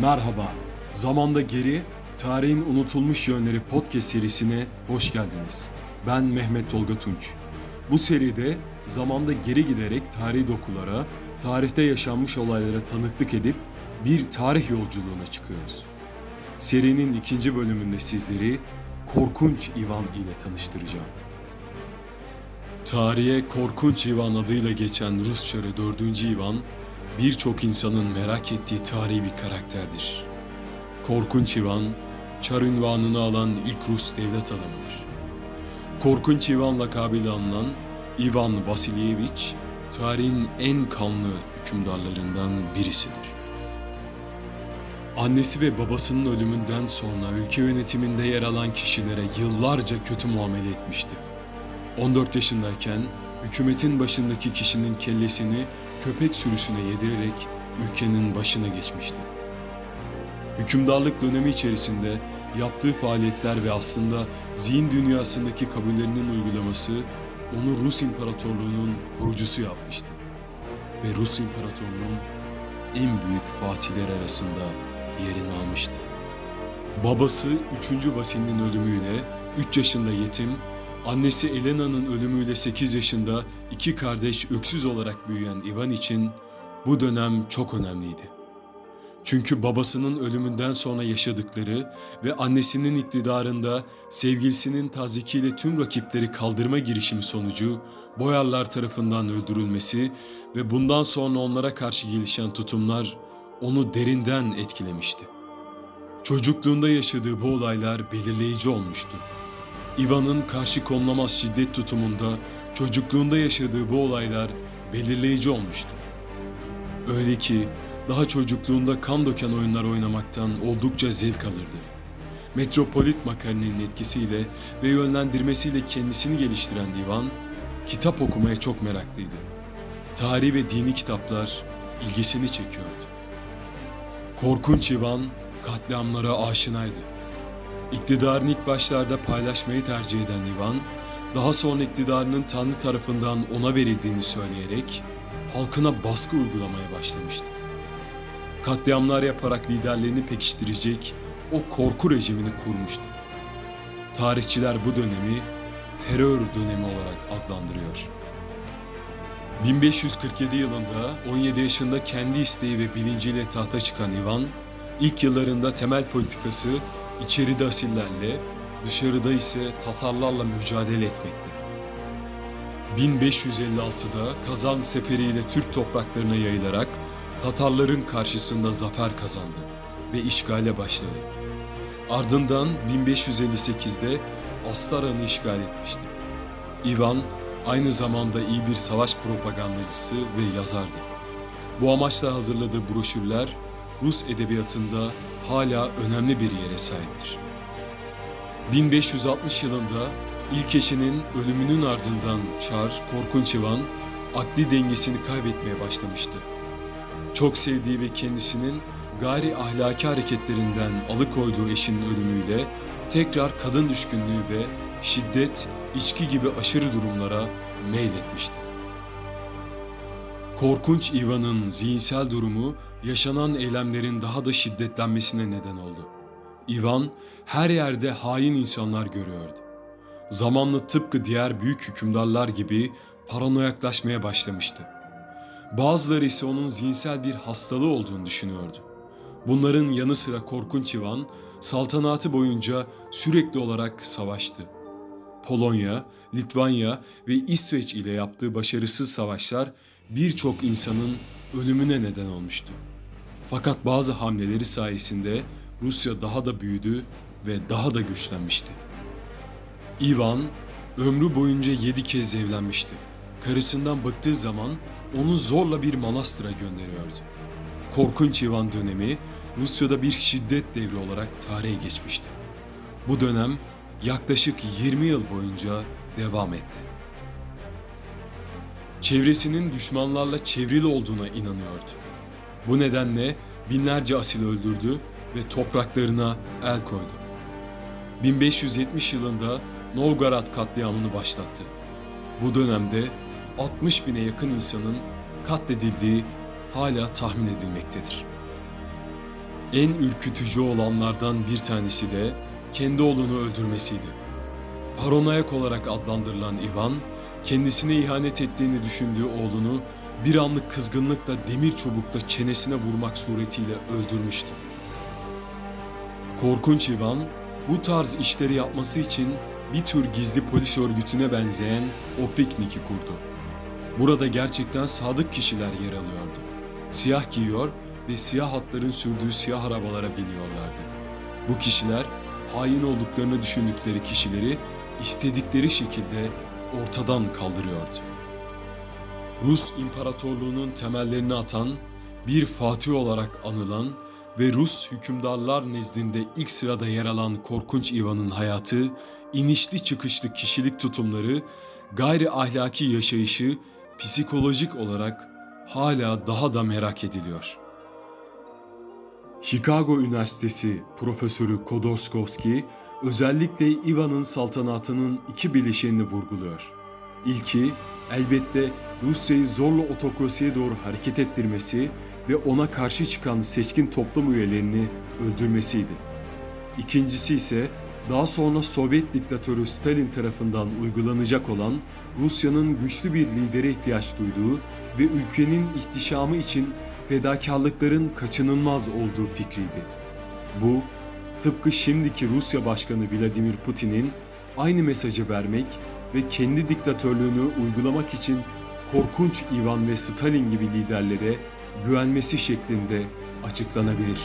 Merhaba. Zamanda Geri, Tarihin Unutulmuş Yönleri podcast serisine hoş geldiniz. Ben Mehmet Tolga Tunç. Bu seride zamanda geri giderek tarihi dokulara, tarihte yaşanmış olaylara tanıklık edip bir tarih yolculuğuna çıkıyoruz. Serinin ikinci bölümünde sizleri Korkunç İvan ile tanıştıracağım. Tarihe Korkunç İvan adıyla geçen Rus çarı 4. İvan, birçok insanın merak ettiği tarihi bir karakterdir. Korkunç İvan, çar ünvanını alan ilk Rus devlet adamıdır. Korkunç İvan lakabıyla anılan İvan Vasilyevich, tarihin en kanlı hükümdarlarından birisidir. Annesi ve babasının ölümünden sonra ülke yönetiminde yer alan kişilere yıllarca kötü muamele etmişti. 14 yaşındayken hükümetin başındaki kişinin kellesini köpek sürüsüne yedirerek ülkenin başına geçmişti. Hükümdarlık dönemi içerisinde yaptığı faaliyetler ve aslında zihin dünyasındaki kabullerinin uygulaması onu Rus İmparatorluğu'nun kurucusu yapmıştı. Ve Rus İmparatorluğu'nun en büyük fatihler arasında yerini almıştı. Babası 3. Vasil'in ölümüyle 3 yaşında yetim, annesi Elena'nın ölümüyle 8 yaşında iki kardeş öksüz olarak büyüyen Ivan için bu dönem çok önemliydi. Çünkü babasının ölümünden sonra yaşadıkları ve annesinin iktidarında sevgilisinin tazikiyle tüm rakipleri kaldırma girişimi sonucu Boyarlar tarafından öldürülmesi ve bundan sonra onlara karşı gelişen tutumlar onu derinden etkilemişti. Çocukluğunda yaşadığı bu olaylar belirleyici olmuştu. Ivan'ın karşı konulamaz şiddet tutumunda çocukluğunda yaşadığı bu olaylar belirleyici olmuştu. Öyle ki daha çocukluğunda kan döken oyunlar oynamaktan oldukça zevk alırdı. Metropolit Makari'nin etkisiyle ve yönlendirmesiyle kendisini geliştiren Ivan, kitap okumaya çok meraklıydı. Tarih ve dini kitaplar ilgisini çekiyordu. Korkunç Ivan katliamlara aşinaydı. İktidarını ilk başlarda paylaşmayı tercih eden Ivan, daha sonra iktidarının Tanrı tarafından ona verildiğini söyleyerek halkına baskı uygulamaya başlamıştı. Katliamlar yaparak liderlerini pekiştirecek o korku rejimini kurmuştu. Tarihçiler bu dönemi terör dönemi olarak adlandırıyor. 1547 yılında 17 yaşında kendi isteği ve bilinciyle tahta çıkan Ivan, ilk yıllarında temel politikası içeride asillerle, dışarıda ise Tatarlarla mücadele etmekti. 1556'da Kazan seferiyle Türk topraklarına yayılarak Tatarların karşısında zafer kazandı ve işgale başladı. Ardından 1558'de Astaran'ı işgal etmişti. Ivan aynı zamanda iyi bir savaş propagandacısı ve yazardı. Bu amaçla hazırladığı broşürler Rus edebiyatında hala önemli bir yere sahiptir. 1560 yılında ilk eşinin ölümünün ardından Çar Korkunç Ivan akli dengesini kaybetmeye başlamıştı. Çok sevdiği ve kendisinin gayri ahlaki hareketlerinden alıkoyduğu eşinin ölümüyle tekrar kadın düşkünlüğü ve şiddet, içki gibi aşırı durumlara meyletmişti. Korkunç Ivan'ın zihinsel durumu yaşanan eylemlerin daha da şiddetlenmesine neden oldu. Ivan her yerde hain insanlar görüyordu. Zamanla tıpkı diğer büyük hükümdarlar gibi paranoyaklaşmaya başlamıştı. Bazıları ise onun zihinsel bir hastalığı olduğunu düşünüyordu. Bunların yanı sıra Korkunç Ivan saltanatı boyunca sürekli olarak savaştı. Polonya, Litvanya ve İsveç ile yaptığı başarısız savaşlar birçok insanın ölümüne neden olmuştu. Fakat bazı hamleleri sayesinde Rusya daha da büyüdü ve daha da güçlenmişti. Ivan ömrü boyunca yedi kez evlenmişti. Karısından bıktığı zaman onu zorla bir manastıra gönderiyordu. Korkunç Ivan dönemi Rusya'da bir şiddet devri olarak tarihe geçmişti. Bu dönem yaklaşık 20 yıl boyunca devam etti. Çevresinin düşmanlarla çevrili olduğuna inanıyordu. Bu nedenle binlerce asil öldürdü ve topraklarına el koydu. 1570 yılında Novgorod katliamını başlattı. Bu dönemde 60 bine yakın insanın katledildiği hala tahmin edilmektedir. En ürkütücü olanlardan bir tanesi de kendi oğlunu öldürmesiydi. Paranoyak olarak adlandırılan Ivan, kendisine ihanet ettiğini düşündüğü oğlunu bir anlık kızgınlıkla demir çubukla çenesine vurmak suretiyle öldürmüştü. Korkunç Ivan, bu tarz işleri yapması için bir tür gizli polis örgütüne benzeyen Opriknik'i kurdu. Burada gerçekten sadık kişiler yer alıyordu. Siyah giyiyor ve siyah hatların sürdüğü siyah arabalara biniyorlardı. Bu kişiler hain olduklarını düşündükleri kişileri istedikleri şekilde ortadan kaldırıyordu. Rus İmparatorluğu'nun temellerini atan, bir fatih olarak anılan ve Rus hükümdarlar nezdinde ilk sırada yer alan korkunç Ivan'ın hayatı, inişli çıkışlı kişilik tutumları, gayri ahlaki yaşayışı psikolojik olarak hala daha da merak ediliyor. Chicago Üniversitesi Profesörü Kodorskowski özellikle Ivan'ın saltanatının iki bileşenini vurguluyor. İlki elbette Rusya'yı zorla otokrasiye doğru hareket ettirmesi ve ona karşı çıkan seçkin toplum üyelerini öldürmesiydi. İkincisi ise daha sonra Sovyet diktatörü Stalin tarafından uygulanacak olan Rusya'nın güçlü bir lidere ihtiyaç duyduğu ve ülkenin ihtişamı için fedakarlıkların kaçınılmaz olduğu fikriydi. Bu, tıpkı şimdiki Rusya Başkanı Vladimir Putin'in aynı mesajı vermek ve kendi diktatörlüğünü uygulamak için korkunç Ivan ve Stalin gibi liderlere güvenmesi şeklinde açıklanabilir.